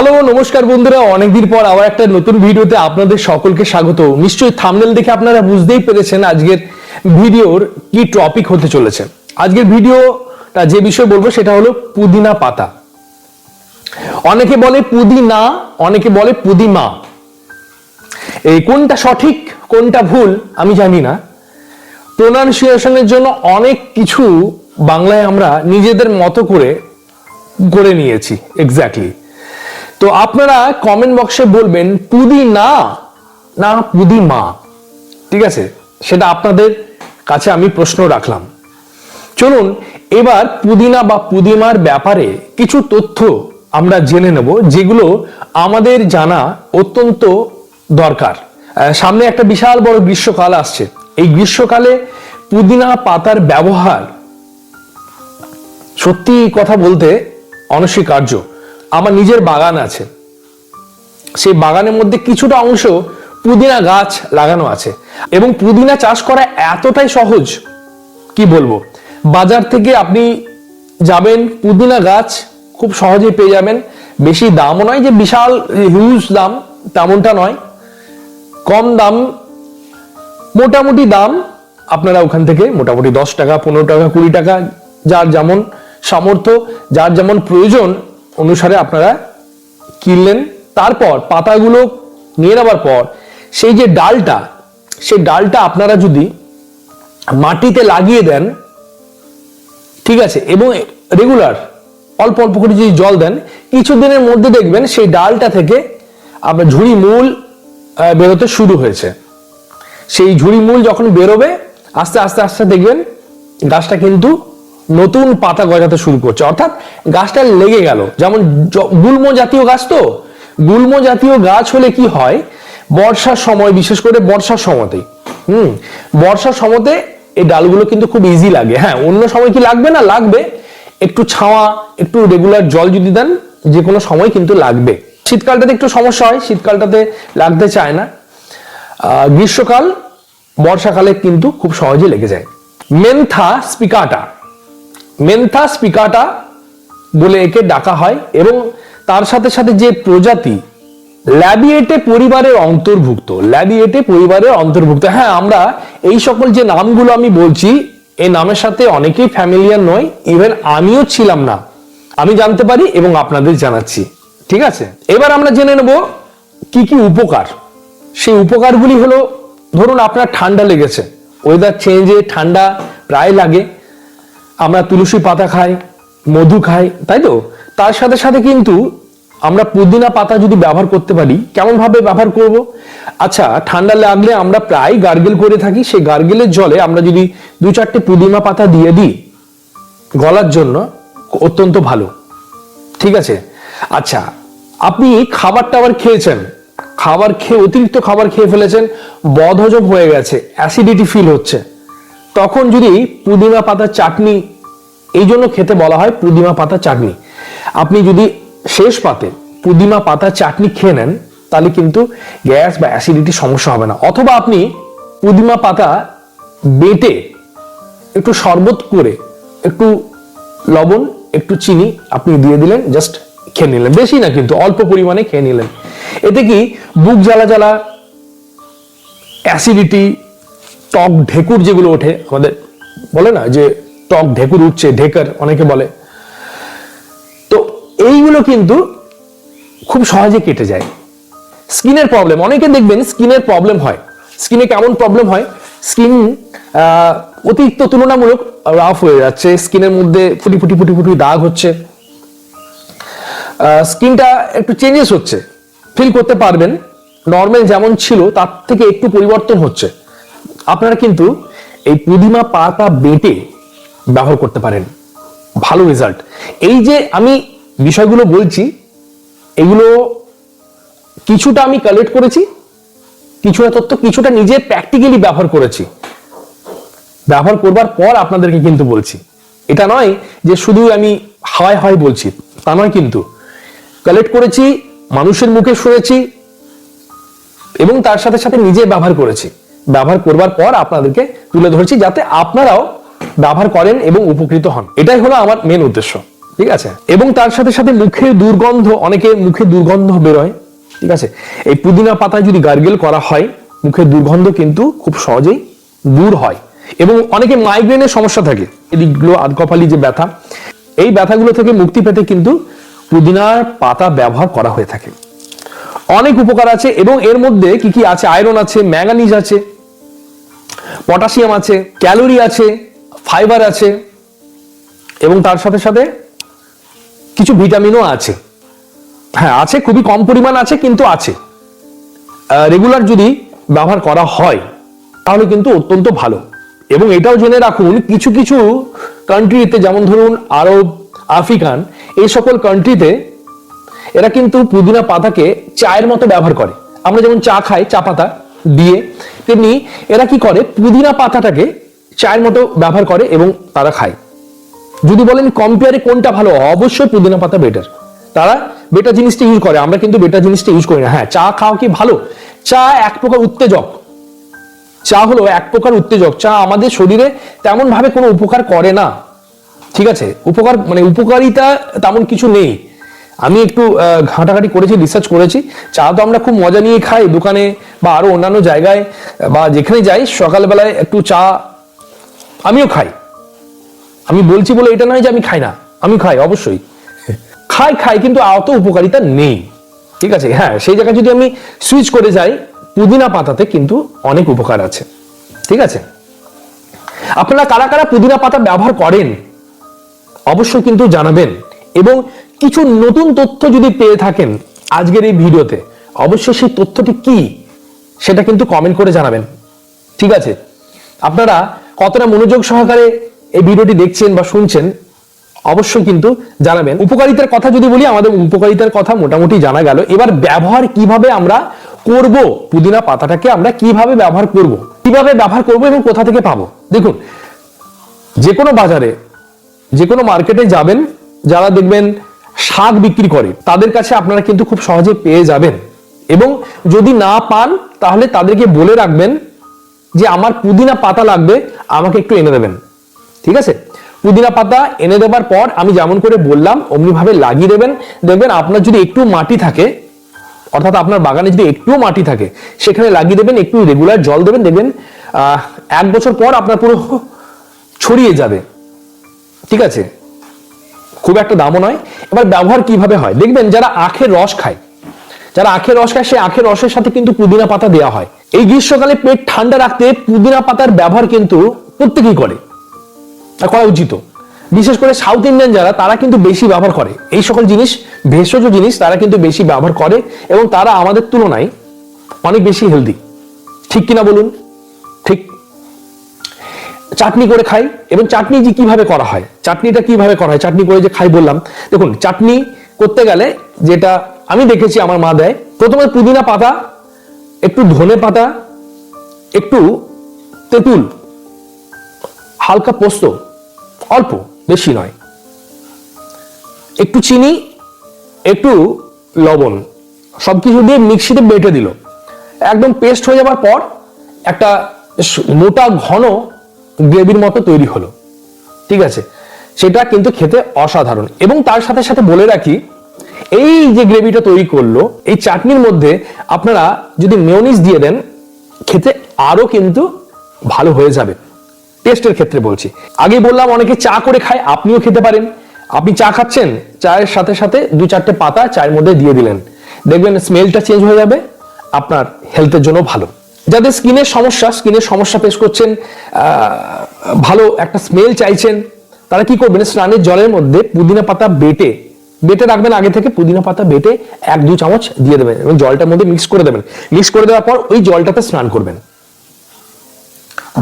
Hello, নমস্কার বন্ধুরা। অনেকদিন পর আবার একটা নতুন ভিডিওতে আপনাদের সকলকে স্বাগত। নিশ্চয়ই থামনেল দেখে আপনারা বুঝতেই পেরেছেন আজকের ভিডিওর কি টপিক হতে চলেছে। আজকের ভিডিওটা যে বিষয় বলব সেটা হলো পুদিনা পাতা। অনেকে বলে পুদিনা, অনেকে বলে পুদিমা। এই কোনটা সঠিক, কোনটা ভুল, আমি জানি না। প্রোনাউন্সিয়েশনের জন্য অনেক কিছু বাংলায় আমরা নিজেদের মতো করে করে নিয়েছি এক্স্যাক্টলি তো আপনারা কমেন্ট বক্সে বলবেন পুদি না না পুদি মা ঠিক আছে? সেটা আপনাদের কাছে আমি প্রশ্ন রাখলাম। চলুন, এবার পুদিনা বা পুদিমার ব্যাপারে কিছু তথ্য আমরা জেনে নেব, যেগুলো আমাদের জানা অত্যন্ত দরকার। সামনে একটা বিশাল বড় গ্রীষ্মকাল আসছে। এই গ্রীষ্মকালে পুদিনা পাতার ব্যবহার সত্যি কথা বলতে অনস্বীকার্য। আমার নিজের বাগান আছে। সেই বাগানের মধ্যে কিছুটা অংশ পুদিনা গাছ লাগানো আছে এবং পুদিনা চাষ করা এতটাই সহজ, কি বলব? বাজার থেকে আপনি যাবেন, পুদিনা গাছ খুব সহজেই পেয়ে যাবেন। বেশি দামও নয় যে বিশাল হিউজ দাম, তেমনটা নয়। কম দাম, মোটামুটি দাম আপনারা ওখান থেকে মোটামুটি দশ টাকা, পনেরো টাকা, কুড়ি টাকা, যার যেমন সামর্থ্য, যার যেমন প্রয়োজন অনুসারে আপনারা কিনলেন। তারপর পাতাগুলো নিয়ে নেওয়ার পর সেই যে ডালটা, সেই ডালটা আপনারা যদি মাটিতে লাগিয়ে দেন, ঠিক আছে, এবং রেগুলার অল্প অল্প করে যদি জল দেন, কিছুদিনের মধ্যে দেখবেন সেই ডালটা থেকে আপনার ঝুড়ি মূল বেরোতে শুরু হয়েছে। সেই ঝুড়ি মূল যখন বেরোবে, আস্তে আস্তে আস্তে দেখবেন গাছটা কিন্তু নতুন পাতা গজাতে শুরু করছে। অর্থাৎ গাছটা লেগে গেল। যেমন গুল্ম জাতীয় গাছ তো? গুল্ম জাতীয় গাছ হলে কি হয়? বর্ষার সময়, বিশেষ করে বর্ষার সময়তে হুম, বর্ষার সময়তে এই ডালগুলো কিন্তু খুব ইজি লাগে। হ্যাঁ অন্য সময় কি লাগবে না? লাগবে। একটু ছাওয়া, একটু রেগুলার জল যদি দেন যে কোনো সময় কিন্তু লাগবে। শীতকালটাতে একটু সমস্যা হয়, শীতকালটাতে লাগতে চায় না। গ্রীষ্মকাল বর্ষাকালে কিন্তু খুব সহজে লেগে যায়। মেনথা স্পিকাটা। মেনথা স্পিকাটা বলে একে ডাকা হয় এবং তার সাথে সাথে যে প্রজাতি ল্যাবিয়েটে পরিবারের অন্তর্ভুক্ত, ল্যাবিয়েটে পরিবারের অন্তর্ভুক্ত হ্যাঁ আমরা এই সকল যে নামগুলো আমি বলছি এই নামের সাথে অনেকেই ফ্যামিলিয়ার নয় ইভেন আমিও ছিলাম না। আমি জানতে পারি এবং আপনাদের জানাচ্ছি, ঠিক আছে? এবার আমরা জেনে নেব কি কি উপকার। সেই উপকারগুলি হলো, ধরুন আপনার ঠান্ডা লেগেছে ওয়েদার চেঞ্জে ঠান্ডা প্রায় লাগে আমরা তুলসী পাতা খাই, মধু খাই, তাই তো? তার সাথে সাথে কিন্তু আমরা পুদিনা পাতা যদি ব্যবহার করতে পারি কেমন ভাবে ব্যবহার করব? আচ্ছা ঠান্ডা লাগলে আমরা প্রায় গার্গেল করে থাকি, সেই গার্গেলের জলে আমরা যদি দু চারটে পুদিনা পাতা দিয়ে দিই, গলার জন্য, অত্যন্ত ভালো। ঠিক আছে? আচ্ছা আপনি খাবার টাবার খেয়েছেন। খাবার খেয়ে, অতিরিক্ত খাবার খেয়ে ফেলেছেন, বদহজম হয়ে গেছে, অ্যাসিডিটি ফিল হচ্ছে। তখন যদি পুদিনা পাতার চাটনি, এই জন্য খেতে বলা হয় পুদিনা পাতা চাটনি। আপনি যদি শেষ পাতে পুদিনা পাতা চাটনি খেয়ে নেন, তাহলে কিন্তু গ্যাস বা অ্যাসিডিটি সমস্যা হবে না। অথবা আপনি পুদিনা পাতা বেটে একটু শরবত করে একটু লবণ, একটু চিনি আপনি দিয়ে দিলেন জাস্ট খেয়ে নিলেন। বেশি না কিন্তু, অল্প পরিমাণে খেয়ে নিলেন। এতে কি বুক জ্বালা জ্বালা, অ্যাসিডিটি টক ঢেকুর যেগুলো ওঠে, আমাদের বলে না যে টক ঢেকুর উঠছে, ঢেকার অনেকে বলে। তো এইগুলো কিন্তু খুব সহজে কেটে যায়। স্কিনের প্রবলেম, অনেকে দেখবেন স্কিনের প্রবলেম হয়। স্কিনে কেমন প্রবলেম হয়? স্কিন অতিরিক্ত তুলনামূলক রাফ হয়ে যাচ্ছে, স্কিনের মধ্যে ফুটি ফুটি ফুটি ফুটি দাগ হচ্ছে। স্কিনটা একটু চেঞ্জেস হচ্ছে, ফিল করতে পারবেন। নর্মাল যেমন ছিল, তার থেকে একটু পরিবর্তন হচ্ছে। আপনারা কিন্তু এই পুদিমা পাতা বেটে ব্যবহার করতে পারেন। ভালো রেজাল্ট এই যে আমি বিষয়গুলো বলছি, এগুলো কিছুটা আমি কালেক্ট করেছি কিছুটা তথ্য কিছুটা নিজে প্র্যাকটিক্যালি ব্যবহার করেছি। ব্যবহার করবার পর আপনাদেরকে কিন্তু বলছি। এটা নয় যে শুধু আমি হয় হয় বলছি, তা নয় কিন্তু। কালেক্ট করেছি, মানুষের মুখে শুনেছি, এবং তার সাথে সাথে নিজে ব্যবহার করেছি। ব্যবহার করবার পর আপনাদেরকে তুলে ধরেছি যাতে আপনারাও ব্যবহার করেন এবং উপকৃত হন। এটাই হলো আমার মেন উদ্দেশ্য। ঠিক আছে? এবং তার সাথে সাথে মুখে দুর্গন্ধ, অনেকে মুখে দুর্গন্ধ বেরোয়। ঠিক আছে? এই পুদিনা পাতা যদি গার্গেল করা হয়, মুখে দুর্গন্ধ কিন্তু খুব সহজেই দূর হয়। এবং অনেকে মাইগ্রেনের সমস্যা থাকে। এদিকগুলো আধকপালি যে ব্যথা, এই ব্যথাগুলো থেকে মুক্তি পেতে কিন্তু পুদিনার পাতা ব্যবহার করা হয়ে থাকে। অনেক উপকার আছে এবং এর মধ্যে কি কি আছে? আয়রন আছে, ম্যাঙ্গানিজ আছে। পটাশিয়াম আছে, ক্যালোরি আছে, ফাইবার আছে, এবং তার সাথে সাথে কিছু ভিটামিনও আছে। হ্যাঁ আছে, খুবই কম পরিমাণ আছে, কিন্তু আছে। রেগুলার যদি ব্যবহার করা হয়, তাহলে কিন্তু অত্যন্ত ভালো। এবং এটাও জেনে রাখুন, কিছু কিছু কান্ট্রিতে যেমন ধরুন আরব, আফ্রিকান, এই সকল কান্ট্রিতে এরা কিন্তু পুদিনা পাতাকে চায়ের মতো ব্যবহার করে। আমরা যেমন চা খাই, চা পাতা দিয়ে, তেমনি এরা কি করে? পুদিনা পাতাটাকে চায়ের মতো ব্যবহার করে এবং তারা খায়। যদি বলেন কম্পেয়ারে কোনটা ভালো, অবশ্যই পুদিনা পাতা বেটার তারা বেটার জিনিসটা ইউজ করে, আমরা কিন্তু বেটার জিনিসটা ইউজ করি না। হ্যাঁ চা খাওয়া কি ভালো? চা এক প্রকার উত্তেজক। চা হলো এক প্রকার উত্তেজক। চা আমাদের শরীরে তেমন ভাবে কোনো উপকার করে না। ঠিক আছে? উপকার মানে উপকারিতা তেমন কিছু নেই। আমি একটু ঘাঁটাঘাঁটি করেছি রিসার্চ করেছি। চা তো আমরা খুব মজা নিয়ে খাই দোকানে বা আরও অন্যান্য জায়গায়, বা যেখানে যাই, সকালবেলায় একটু চা আমিও খাই। আমি বলছি বলে এটা নয় যে আমি খাই না আমি খাই, অবশ্যই। খাই খাই, কিন্তু অত উপকারিতা নেই। ঠিক আছে? হ্যাঁ সেই জায়গায় যদি আমি সুইচ করে যাই, পুদিনা পাতাতে কিন্তু অনেক উপকার আছে। ঠিক আছে? আপনারা কারা কারা পুদিনা পাতা ব্যবহার করেন, অবশ্যই কিন্তু জানাবেন। এবং কিছু নতুন তথ্য যদি পেয়ে থাকেন আজকের এই ভিডিওতে, অবশ্যই সেই তথ্যটি কি সেটা কিন্তু কমেন্ট করে জানাবেন। ঠিক আছে? আপনারা কতটা মনোযোগ সহকারে এই ভিডিওটি দেখছেন বা শুনছেন, অবশ্যই কিন্তু জানাবেন। উপকারিতার কথা যদি বলি, আমাদের উপকারিতার কথা মোটামুটি জানা গেল। এবার ব্যবহার কীভাবে আমরা করব? পুদিনা পাতাটাকে আমরা কীভাবে ব্যবহার করব? কীভাবে ব্যবহার করব এবং কোথা থেকে পাবো? দেখুন, যে কোনো বাজারে, যে কোনো মার্কেটে যাবেন, যারা দেখবেন শাক বিক্রি করে, তাদের কাছে আপনারা কিন্তু খুব সহজে পেয়ে যাবেন। এবং যদি না পান, তাহলে তাদেরকে বলে রাখবেন যে, আমার পুদিনা পাতা লাগবে, আমাকে একটু এনে দেবেন। ঠিক আছে? পুদিনা পাতা এনে দেবার পর আমি যেমন করে বললাম অমনি ভাবে লাগিয়ে দেবেন। দেখবেন আপনার যদি একটু মাটি থাকে, অর্থাৎ আপনার বাগানে যদি একটু মাটি থাকে, সেখানে লাগিয়ে দেবেন, একটু রেগুলার জল দেবেন, দেখবেন এক বছর পর আপনার পুরো ছড়িয়ে যাবে। ঠিক আছে? খুব একটা দামও নয়। এবার ব্যবহার কীভাবে হয়? দেখবেন যারা আখের রস খায়, যারা আখের রস খায়, সেই আখের রসের সাথে কিন্তু পুদিনা পাতা দেওয়া হয়। এই গ্রীষ্মকালে পেট ঠান্ডা রাখতে পুদিনা পাতার ব্যবহার কিন্তু প্রত্যেকেই করে করা উচিত। বিশেষ করে সাউথ ইন্ডিয়ান যারা, তারা কিন্তু বেশি ব্যবহার করে। এই সকল জিনিস, ভেষজ জিনিস, তারা কিন্তু বেশি ব্যবহার করে এবং তারা আমাদের তুলনায় অনেক বেশি হেলদি ঠিক কিনা বলুন? চাটনি করে খাই এবং চাটনি যে কীভাবে করা হয়, চাটনিটা কীভাবে করা হয়, চাটনি করে যে খাই বললাম। দেখুন, চাটনি করতে গেলে যেটা আমি দেখেছি আমার মা দেয়, প্রথমে পুদিনা পাতা, একটু ধনে পাতা, একটু তেঁতুল, হালকা পোস্ত, অল্প, বেশি নয়। একটু চিনি, একটু লবণ সব কিছু দিয়ে মিক্সিতে বেটে দিল। একদম পেস্ট হয়ে যাবার পর একটা মোটা ঘন গ্রেভির মতো তৈরি হলো। ঠিক আছে? সেটা কিন্তু খেতে অসাধারণ। এবং তার সাথে সাথে বলে রাখি, এই যে গ্রেভিটা তৈরি করল, এই চাটনির মধ্যে আপনারা যদি মেয়নিজ দিয়ে দেন, খেতে আরও কিন্তু ভালো হয়ে যাবে। টেস্টের ক্ষেত্রে বলছি। আগে বললাম, অনেকে চা করে খায়, আপনিও খেতে পারেন। আপনি চা খাচ্ছেন, চায়ের সাথে সাথে দু চারটে পাতা চায়ের মধ্যে দিয়ে দিলেন। দেখবেন স্মেলটা চেঞ্জ হয়ে যাবে, আপনার হেলথের জন্য ভালো। যাদের স্কিনের সমস্যা স্কিনের সমস্যা পেশ করছেন ভালো একটা স্মেল চাইছেন, তারা কি করবেন? স্নানের জলের মধ্যে পুদিনা পাতা বেটে বেটে রাখবেন আগে থেকে পুদিনা পাতা বেটে এক, দু চামচ দিয়ে দেবেন এবং জলটার মধ্যে মিক্স করে দেবেন। মিক্স করে দেওয়ার পর ওই জলটাতে স্নান করবেন।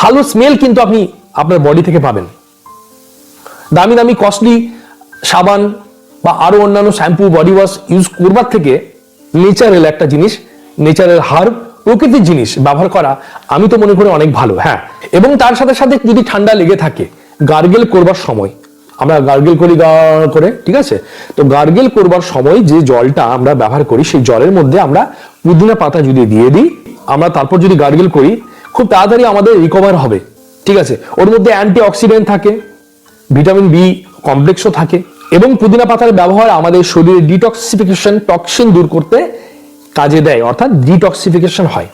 ভালো স্মেল কিন্তু আপনি আপনার বডি থেকে পাবেন। দামি দামি কস্টলি সাবান বা আরও অন্যান্য শ্যাম্পু বডি ওয়াশ ইউজ করবার থেকে নেচারেল একটা জিনিস নেচারেল হার্ব প্রকৃতির জিনিস ব্যবহার করা আমি তো মনে করি অনেক ভালো হ্যাঁ। এবং তার সাথে সাথে যদি ঠান্ডা লেগে থাকে, গার্গেল করবার সময়, আমরা গার্গেল করি করে, ঠিক আছে? তো গার্গেল করবার সময় যে জলটা আমরা ব্যবহার করি, সেই জলের মধ্যে আমরা পুদিনা পাতা যদি দিয়ে দিই, আমরা তারপর যদি গার্গেল করি, খুব তাড়াতাড়ি আমাদের রিকভার হবে, ঠিক আছে? ওর মধ্যে অ্যান্টি অক্সিডেন্ট থাকে ভিটামিন বি কমপ্লেক্সও থাকে এবং পুদিনা পাতার ব্যবহার আমাদের শরীরে ডিটক্সিফিকেশন টক্সিন দূর করতে কাজে দেয়, অর্থাৎ ডিটক্সিফিকেশন হয়।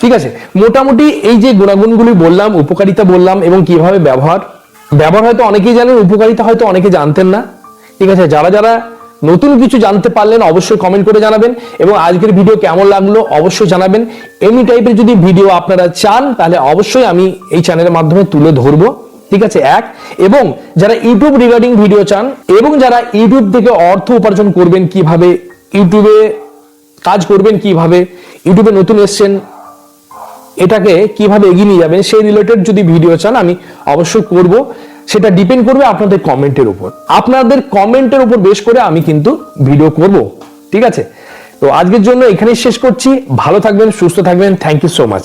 ঠিক আছে? মোটামুটি এই যে গুণাগুণগুলি বললাম, উপকারিতা বললাম এবং কীভাবে ব্যবহার ব্যবহার হয়তো অনেকেই জানেন, উপকারিতা হয়তো অনেকে জানতেন না। ঠিক আছে? যারা যারা নতুন কিছু জানতে পারলেন, অবশ্যই কমেন্ট করে জানাবেন এবং আজকের ভিডিও কেমন লাগল অবশ্যই জানাবেন। এমনি টাইপের যদি ভিডিও আপনারা চান, তাহলে অবশ্যই আমি এই চ্যানেলের মাধ্যমে তুলে ধরবো। ঠিক আছে? এক, এবং যারা ইউটিউব রিগার্ডিং ভিডিও চান এবং যারা ইউটিউব থেকে অর্থ উপার্জন করবেন, কীভাবে ইউটিউবে কাজ করবেন কীভাবে? ইউটিউবে নতুন এসছেন, এটাকে কীভাবে এগিয়ে নিয়ে যাবেন, সেই রিলেটেড যদি ভিডিও চান, আমি অবশ্যই করব। সেটা ডিপেন্ড করবে আপনাদের কমেন্টের উপর। আপনাদের কমেন্টের উপর বেশ করে আমি কিন্তু ভিডিও করব। ঠিক আছে? তো আজকের জন্য এখানেই শেষ করছি। ভালো থাকবেন, সুস্থ থাকবেন। Thank you so much